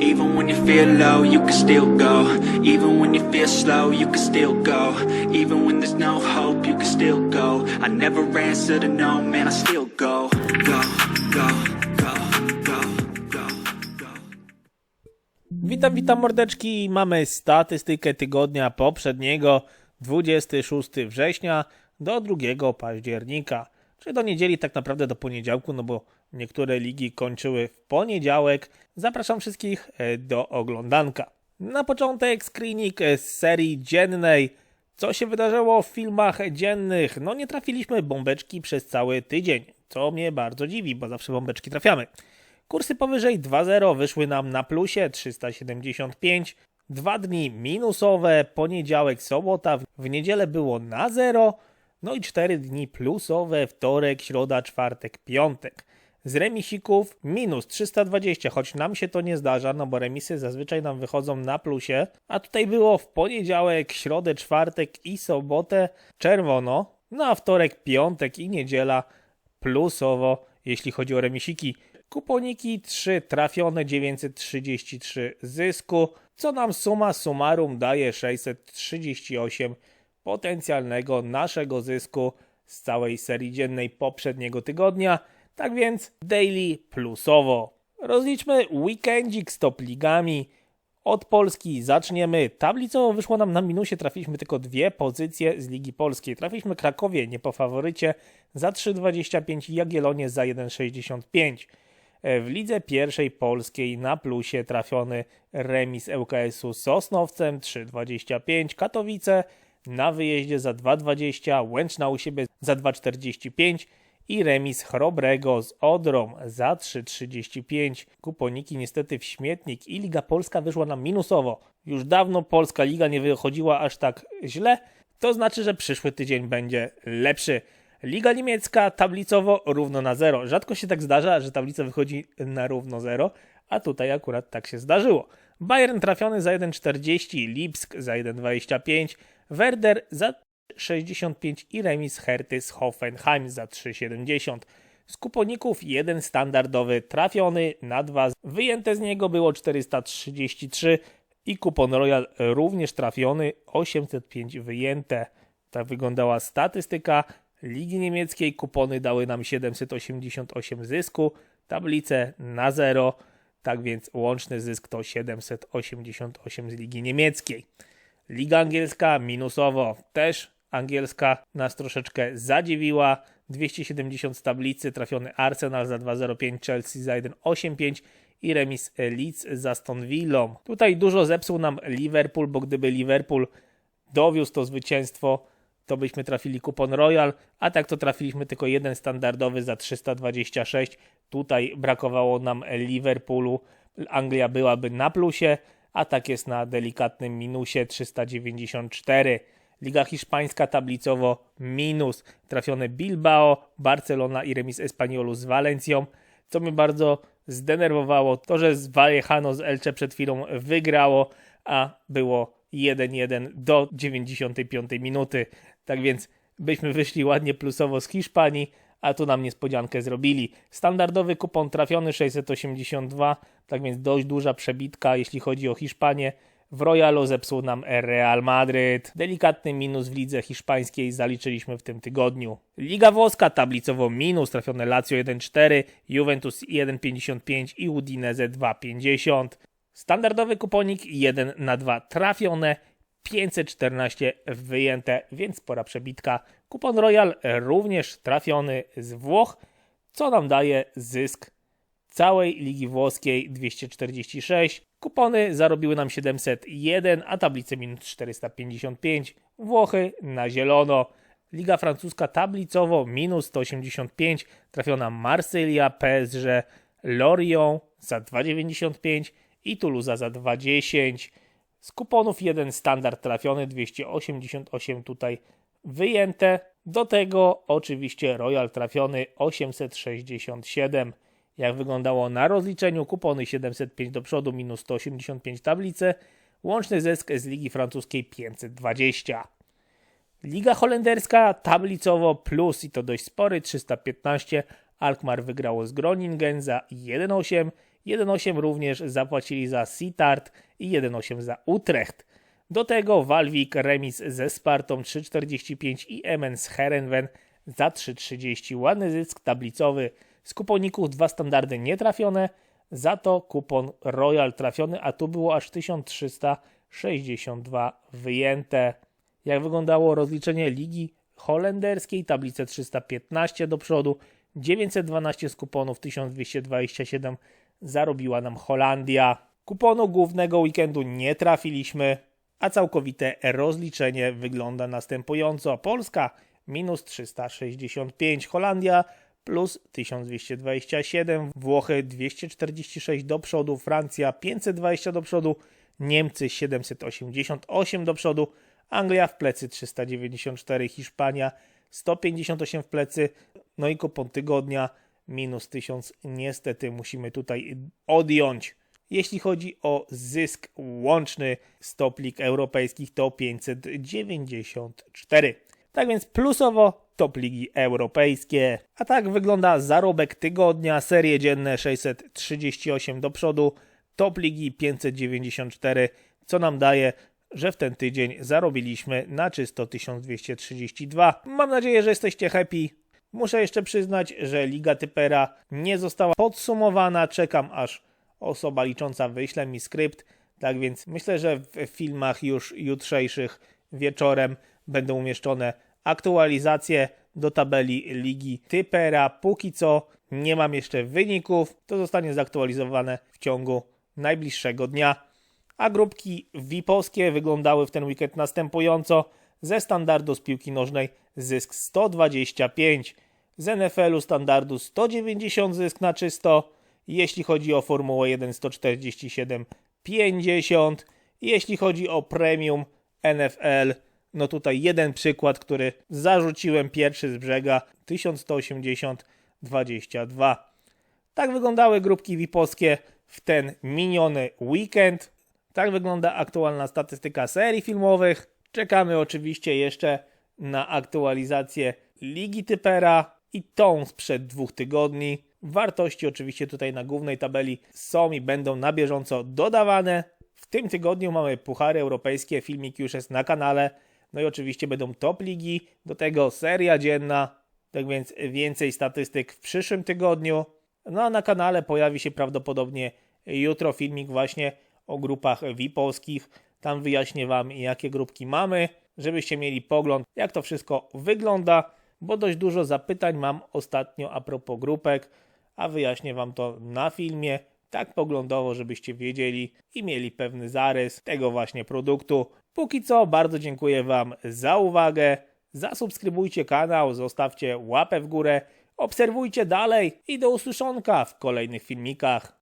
Even when you feel low, you can still go. Even when you feel slow, you can still go. Even when there's no hope, you can still go. I never answer to no, man, I still go. Go, go, go, go, go, go. Witam, witam mordeczki. Mamy statystykę tygodnia poprzedniego, 26 września do 2 października. Czy do niedzieli, tak naprawdę do poniedziałku, no bo niektóre ligi kończyły w poniedziałek. Zapraszam wszystkich e, do oglądanka. Na początek screening e, z serii dziennej. Co się wydarzyło w filmach dziennych? No nie trafiliśmy bombeczki przez cały tydzień, co mnie bardzo dziwi, bo zawsze bombeczki trafiamy. Kursy powyżej 2.0 wyszły nam na plusie 375. Dwa dni minusowe, poniedziałek, sobota, w niedzielę było na 0. No i cztery dni plusowe, wtorek, środa, czwartek, piątek. Z remisików minus 320, choć nam się to nie zdarza, no bo remisy zazwyczaj nam wychodzą na plusie, a tutaj było w poniedziałek, środę, czwartek i sobotę czerwono, no a wtorek, piątek i niedziela plusowo, jeśli chodzi o remisiki. Kuponiki 3 trafione 933 zysku, co nam suma summarum daje 638 potencjalnego naszego zysku z całej serii dziennej poprzedniego tygodnia. Tak więc daily plusowo. Rozliczmy weekendzik z top ligami. Od Polski zaczniemy. Tablicowo wyszło nam na minusie, trafiliśmy tylko dwie pozycje z Ligi Polskiej. Trafiliśmy Krakowie, nie po faworycie, za 3,25 i Jagiellonie za 1,65. E, W lidze pierwszej polskiej na plusie trafiony remis ŁKS-u z Sosnowcem 3,25, Katowice na wyjeździe za 2,20, Łęczna u siebie za 2,45 i remis Chrobrego z Odrą za 3,35. Kuponiki niestety w śmietnik i Liga Polska wyszła nam minusowo. Już dawno Polska Liga nie wychodziła aż tak źle, to znaczy, że przyszły tydzień będzie lepszy. Liga niemiecka tablicowo równo na zero. Rzadko się tak zdarza, że tablica wychodzi na równo zero, a tutaj akurat tak się zdarzyło. Bayern trafiony za 1,40, Lipsk za 1,25, Werder za 65 i remis Herty z Hoffenheim za 3,70. Z kuponików jeden standardowy trafiony na dwa. Wyjęte z niego było 433 i kupon Royal również trafiony 805 wyjęte. Tak wyglądała statystyka Ligi Niemieckiej. Kupony dały nam 788 zysku, tablice na zero. Tak więc łączny zysk to 788 z Ligi Niemieckiej. Liga angielska minusowo też angielska nas troszeczkę zadziwiła. 270 z tablicy, trafiony Arsenal za 2,05, Chelsea za 1,85 i remis Leeds za Aston Villą. Tutaj dużo zepsuł nam Liverpool, bo gdyby Liverpool dowiózł to zwycięstwo, to byśmy trafili kupon Royal, a tak to trafiliśmy tylko jeden standardowy za 326. Tutaj brakowało nam Liverpoolu, Anglia byłaby na plusie, a tak jest na delikatnym minusie 394. Liga hiszpańska tablicowo minus. Trafione Bilbao, Barcelona i remis Espaniolu z Walencją. Co mnie bardzo zdenerwowało, to że z Vallecano z Elche przed chwilą wygrało, a było 1-1 do 95 minuty. Tak więc byśmy wyszli ładnie plusowo z Hiszpanii, a tu nam niespodziankę zrobili. Standardowy kupon trafiony 682, tak więc dość duża przebitka, jeśli chodzi o Hiszpanię. W Royalu zepsuł nam Real Madryt. Delikatny minus w lidze hiszpańskiej zaliczyliśmy w tym tygodniu. Liga włoska tablicowo minus, trafione Lazio 1,4, Juventus 1,55 i Udinese 2,50. Standardowy kuponik 1 na 2 trafione, 514 wyjęte, więc spora przebitka. Kupon Royal również trafiony z Włoch, co nam daje zysk całej Ligi Włoskiej 246. Kupony zarobiły nam 701, a tablice minus 455. Włochy na zielono. Liga francuska tablicowo minus 185. Trafiona Marsylia, PSG, Lorient za 2,95 i Toulouse za 2,10. Z kuponów jeden standard trafiony, 288 tutaj wyjęte. Do tego oczywiście Royal trafiony 867. Jak wyglądało na rozliczeniu, kupony 705 do przodu, minus 185 tablice, łączny zysk z Ligi Francuskiej 520. Liga holenderska tablicowo plus i to dość spory 315. Alkmaar wygrało z Groningen za 1,8 1,8 również zapłacili za Sittard i 1,8 za Utrecht. Do tego Walwik remis ze Spartą 3,45 i Emens Herenven za 3,30. Ładny zysk tablicowy. Z kuponików dwa standardy nietrafione, za to kupon Royal trafiony, a tu było aż 1362 wyjęte. Jak wyglądało rozliczenie ligi holenderskiej? Tablicę 315 do przodu, 912 z kuponów, 1227 zarobiła nam Holandia. Kuponu głównego weekendu nie trafiliśmy, a całkowite rozliczenie wygląda następująco. Polska minus 365, Holandia plus 1227, Włochy 246 do przodu, Francja 520 do przodu, Niemcy 788 do przodu, Anglia w plecy 394, Hiszpania 158 w plecy, no i kupon tygodnia minus 1000 niestety musimy tutaj odjąć. Jeśli chodzi o zysk łączny z top lig europejskich to 594. Tak więc plusowo top ligi europejskie. A tak wygląda zarobek tygodnia, serie dzienne 638 do przodu, top ligi 594, co nam daje, że w ten tydzień zarobiliśmy na czysto 1232. Mam nadzieję, że jesteście happy. Muszę jeszcze przyznać, że Liga Typera nie została podsumowana. Czekam aż osoba licząca wyśle mi skrypt. Tak więc myślę, że w filmach już jutrzejszych wieczorem będą umieszczone aktualizacje do tabeli Ligi Typera. Póki co nie mam jeszcze wyników. To zostanie zaktualizowane w ciągu najbliższego dnia. A grupki VIP-owskie wyglądały w ten weekend następująco. Ze standardu z piłki nożnej zysk 125, z NFL-u standardu 190 zysk na czysto, jeśli chodzi o Formułę 1 147 50, jeśli chodzi o premium NFL, no tutaj jeden przykład, który zarzuciłem pierwszy z brzega 1180 22. Tak wyglądały grupki VIP-owskie w ten miniony weekend. Tak wygląda aktualna statystyka serii filmowych. Czekamy oczywiście jeszcze na aktualizację Ligi Typera i tą sprzed dwóch tygodni. Wartości oczywiście tutaj na głównej tabeli są i będą na bieżąco dodawane. W tym tygodniu mamy Puchary Europejskie, filmik już jest na kanale. No i oczywiście będą top ligi, do tego seria dzienna, tak więc więcej statystyk w przyszłym tygodniu. No a na kanale pojawi się prawdopodobnie jutro filmik właśnie o grupach VIP-owskich. Tam wyjaśnię Wam, jakie grupki mamy, żebyście mieli pogląd, jak to wszystko wygląda, bo dość dużo zapytań mam ostatnio a propos grupek, a wyjaśnię Wam to na filmie, tak poglądowo, żebyście wiedzieli i mieli pewny zarys tego właśnie produktu. Póki co, bardzo dziękuję Wam za uwagę. Zasubskrybujcie kanał, zostawcie łapę w górę, obserwujcie dalej i do usłyszonka w kolejnych filmikach.